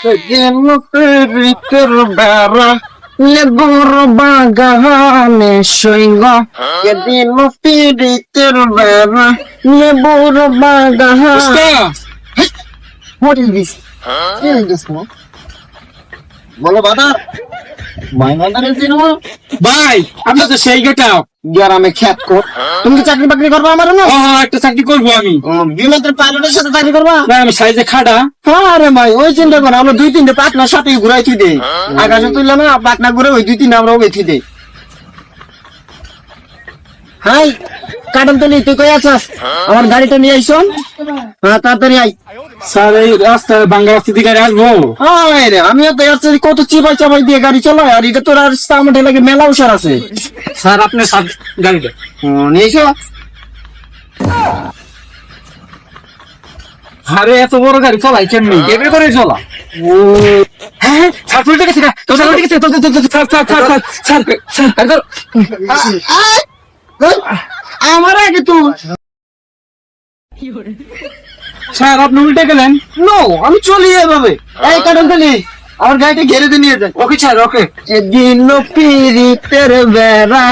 সেদিন প্রীতের বেড়া লেবুর বাগানে সৈঙ্গ সেদিন প্রীতের বেড়া লেবুর বাগানে What is this? What is this, no? বলো বাদা মাই বাদারের দিন ভাই আপনি তো সেই গেটাও গ্রামে খ্যাত কর। তুমি কি চাকরি বাকরি করবা আমার না? ও একটা চাকরি করব আমি। বিমানের পাইলটের সাথে চাকরি করবা? ভাই আমি সাইজে খাড়া। আরে ভাই ওই চিন্তা করো আমরা দুই তিনটে পাটনার সাথে ঘুরাই থুই দেই আকাশে না পাটনা ঘুরে ওই দুই তিনটে আমরা ওই থুই দেই হাই কাটন তলি তুই কই আছিস? আমার গাড়িটা নিয়ে আইসন। হ্যাঁ তাড়াতাড়ি আই স্যার এই রাস্তা বাংলা রাস্তা দিকে আসব হাই রে আমিও তো যাচ্ছি কত চিপাই চাপাই দিয়ে গাড়ি চালাই আর এটা তোর আর আমার লাগে মেলা উসার আছে। স্যার আপনি সাত গাড়িটা হুম, নিয়ে এসো আরে এত বড় গাড়ি চলাই কেমনি? কেমনি করে চলা। ও। হ্যাঁ হ্যাঁ, স্যার উল্টে গেছে sir sir sir sir sir sir আমার আগে তুই স্যার আপনি উল্টে গেলেন। নো আমি চলি এভাবে। এই কারণ নেই আমার গাড়িটা ঘেরে দিয়ে নিয়ে যায় ওকে স্যার ওকে এদিন পিরিতের বেড়া।